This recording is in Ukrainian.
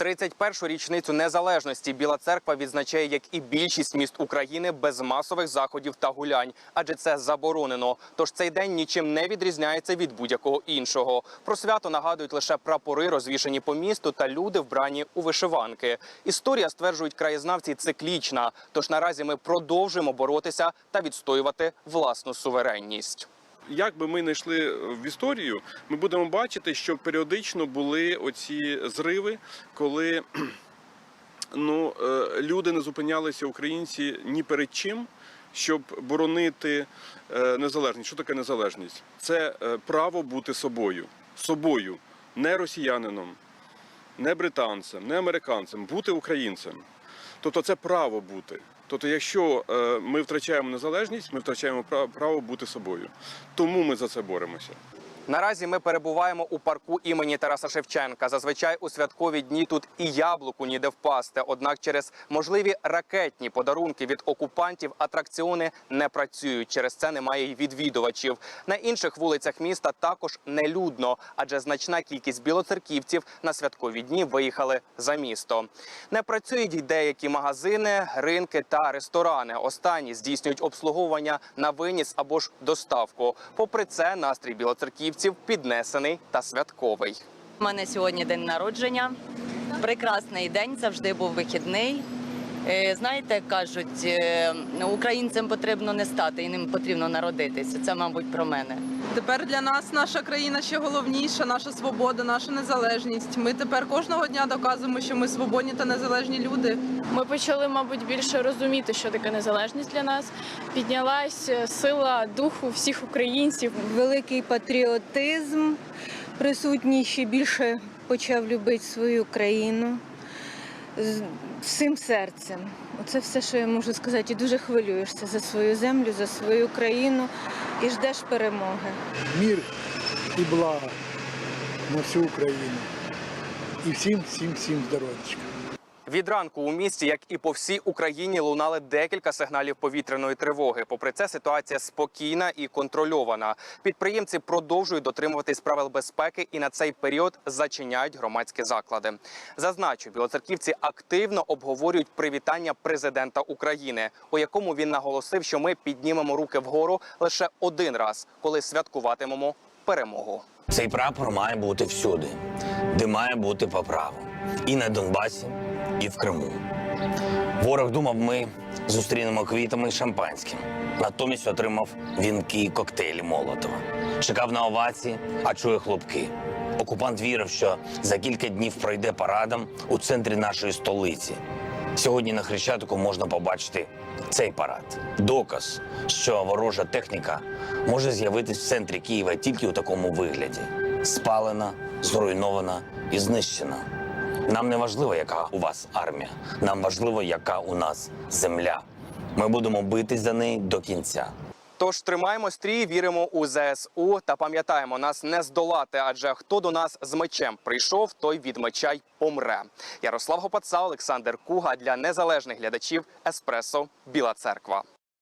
31-шу річницю незалежності Біла церква відзначає, як і більшість міст України, без масових заходів та гулянь, адже це заборонено. Тож цей день нічим не відрізняється від будь-якого іншого. Про свято нагадують лише прапори, розвішані по місту, та люди вбрані у вишиванки. Історія стверджують краєзнавці циклічна. Тож наразі ми продовжуємо боротися та відстоювати власну суверенність. Як би ми не йшли в історію, ми будемо бачити, що періодично були оці зриви, коли ну, е, люди не зупинялися, українці ні перед чим, щоб боронити е, незалежність. Що таке незалежність? Це е, право бути собою. Собою, не росіянином, не британцем, не американцем, бути українцем. Тобто це право бути. Тобто, якщо е, ми втрачаємо незалежність, ми втрачаємо пра- право бути собою. Тому ми за це боремося. Наразі ми перебуваємо у парку імені Тараса Шевченка. Зазвичай у святкові дні тут і яблуку ніде впасти. Однак через можливі ракетні подарунки від окупантів атракціони не працюють. Через це немає й відвідувачів. На інших вулицях міста також нелюдно, адже значна кількість білоцерківців на святкові дні виїхали за місто. Не працюють й деякі магазини, ринки та ресторани. Останні здійснюють обслуговування на виніс або ж доставку. Попри це, настрій білоцерківців піднесений та святковий. У мене сьогодні день народження. Прекрасний день, завжди був вихідний. Е, Знаєте, кажуть, е, українцям потрібно не стати і ним потрібно народитися. Це, мабуть, про мене. Тепер для нас наша країна ще головніша, наша свобода, наша незалежність. Ми тепер кожного дня доказуємо, що ми свободні та незалежні люди. Ми почали, мабуть, більше розуміти, що таке незалежність для нас. Піднялась е, сила духу всіх українців. великий патріотизм присутній ще більше почав любити свою країну з всім серцем. Оце все, що я можу сказати. І дуже хвилюєшся за свою землю, за свою країну і ждеш перемоги. Мір і благо на всю Україну. І всім, всім, всім здоровечка. Від ранку у місті, як і по всій Україні, лунали декілька сигналів повітряної тривоги. Попри це, ситуація спокійна і контрольована. Підприємці продовжують дотримуватись правил безпеки і на цей період зачиняють громадські заклади. Зазначу, білоцерківці активно обговорюють привітання президента України, у якому він наголосив, що ми піднімемо руки вгору лише один раз, коли святкуватимемо перемогу. Цей прапор має бути всюди, де має бути по. І на Донбасі, і в Криму. Ворог думав, ми зустрінемо квітами і шампанським. Натомість отримав вінки і коктейлі Молотова. Чекав на овації, а чує хлопки. Окупант вірив, що за кілька днів пройде парадом у центрі нашої столиці. Сьогодні на Хрещатику можна побачити цей парад. Доказ, що ворожа техніка може з'явитись в центрі Києва тільки у такому вигляді: спалена, зруйнована і знищена. Нам не важливо, яка у вас армія. Нам важливо, яка у нас земля. Ми будемо битись за неї до кінця. Тож тримаємо стрій, віримо у ЗСУ та пам'ятаємо, нас не здолати, адже хто до нас з мечем прийшов, той від меча й помре. Ярослав Гопаца, Олександр Куга для незалежних глядачів Еспресо Біла Церква.